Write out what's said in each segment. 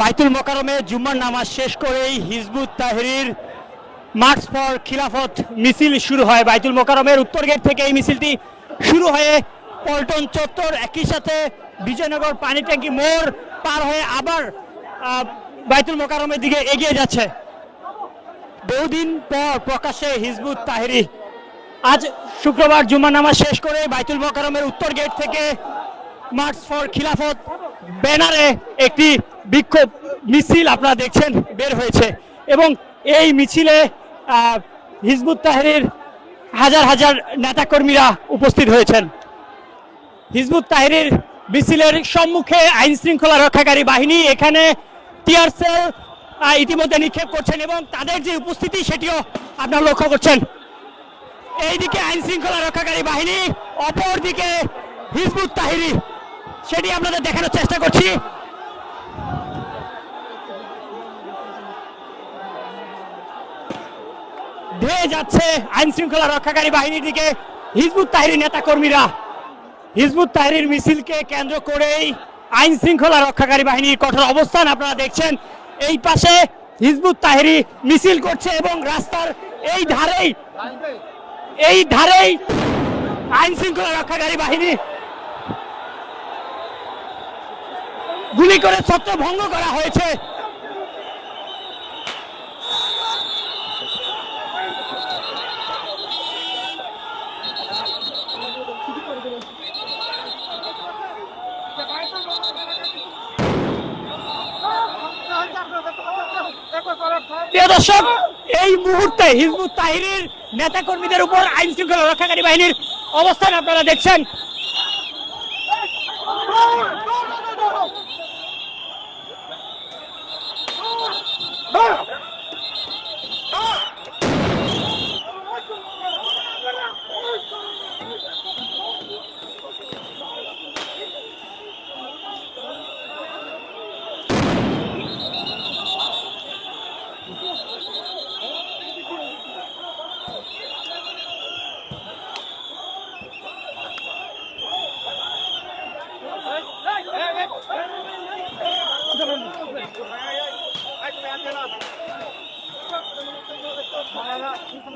বাইতুল মোকারমে জুম্মার নামাজ শেষ করেই হিজবুত তাহরির মার্চ ফর খিলাফত মিছিল শুরু হয়। বাইতুল মোকারমের উত্তর গেট থেকে এই মিছিলটি শুরু হয়ে পল্টন চত্বর একই সাথে বিজয়নগর পানি ট্যাঙ্কি মোড় পার হয়ে আবার বাইতুল মোকারমের দিকে এগিয়ে যাচ্ছে। বহুদিন পর প্রকাশ্যে হিজবুত তাহরি। আজ শুক্রবার জুম্মা নামাজ শেষ করে বাইতুল মোকারমের উত্তর গেট থেকে মার্চ ফর খিলাফত ব্যানারে একটি বিক্ষোভ মিছিল আপনারা দেখছেন বের হয়েছে। এবং এই মিছিলে হিজবুত তাহরির হাজার হাজার নেতাকর্মীরা উপস্থিত হয়েছেন। হিজবুত তাহরির মিছিলের সম্মুখে আইন শৃঙ্খলা রক্ষাকারী বাহিনী এখানে টিয়ার সেল আহ, ইতিমধ্যে নিক্ষেপ করছেন এবং তাদের যে উপস্থিতি সেটিও আপনারা লক্ষ্য করছেন। এইদিকে আইন শৃঙ্খলা রক্ষাকারী বাহিনী, অপরদিকে হিজবুত তাহিরি, সেটি আপনাদের দেখানোর চেষ্টা করছি। ধেয়ে যাচ্ছে আইন শৃঙ্খলা রক্ষাকারী বাহিনীর দিকে হিজবুত তাহিরি নেতা কর্মীরা হিজবুত তাহরির মিছিলকে কেন্দ্র করেই আইন শৃঙ্খলা রক্ষাকারী বাহিনীর কঠোর অবস্থান আপনারা দেখছেন। এই পাশে হিজবুত তাহেরি মিছিল করছে এবং রাস্তার এই ধারেই এই ধারেই আইন শৃঙ্খলা রক্ষাকারী বাহিনী গুলি করে ছত্র ভঙ্গ করা হয়েছে। প্রিয় দর্শক, এই মুহূর্তে হিজবুত তাহিরের নেতা কর্মীদের উপর আইন শৃঙ্খলা রক্ষাকারী বাহিনীর অবস্থান আপনারা দেখছেন।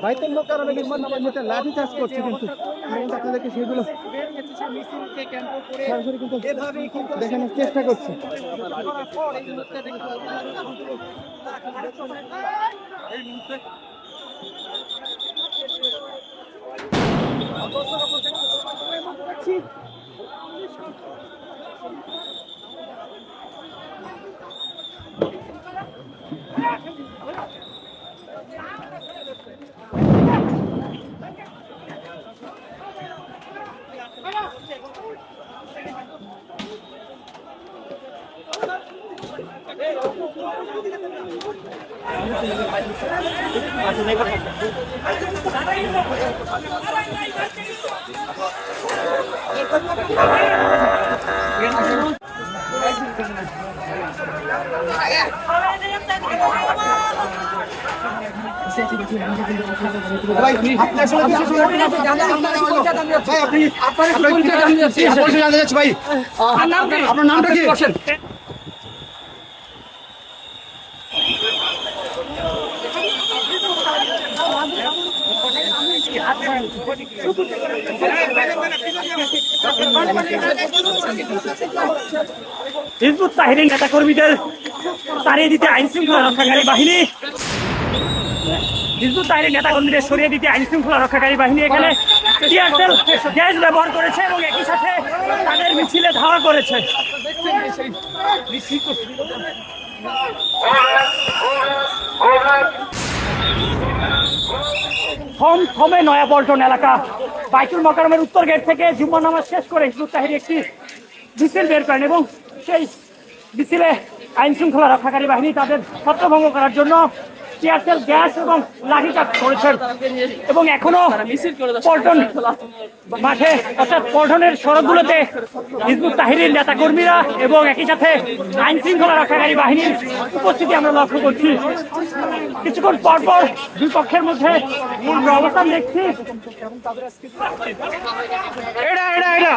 বাইতুল মোকারমে নির্মাণ নামার মধ্যে লাঠি চাষ করছে কিন্তু। আপনাদেরকে সেগুলো দেখানোর চেষ্টা করছি। এই আপনি আসলে আপনার নামটা কি হিজবুত তাহিরের নেতা কর্মীদের তাড়িয়ে দিতে আইন শৃঙ্খলা রক্ষাকারী বাহিনী হিজবুত তাহিরের নেতাকর্মীদের সরিয়ে দিতে আইন শৃঙ্খলা রক্ষাকারী বাহিনী এখানে গ্যাস ব্যবহার করেছে এবং একই সাথে তাদের মিছিলে ধাওয়া করেছে। থম থমে নয়াপল্টন এলাকা। বাইতুল মকারমের উত্তর গেট থেকে জুম্মা নামাজ শেষ করে হিজবুত তাহির একটি মিছিল বের করেন এবং সেই মিছিলে আইন শৃঙ্খলা রক্ষাকারী বাহিনী তাদের ছত্রভঙ্গ করার জন্য টিয়ারসেল গ্যাস এবং লাঠিচার্জ করেছেন এবং এখনও পল্টন মাঠে অর্থাৎ পল্টনের সড়কগুলোতে হিজবুত তাহিরের নেতাকর্মীরা এবং একই সাথে আইন শৃঙ্খলা রক্ষাকারী বাহিনীর উপস্থিতি আমরা লক্ষ্য করছি। কিছুক্ষণ পর পর দুই পক্ষের মধ্যে আমরা অবস্থান দেখছি। এটা এটা এটা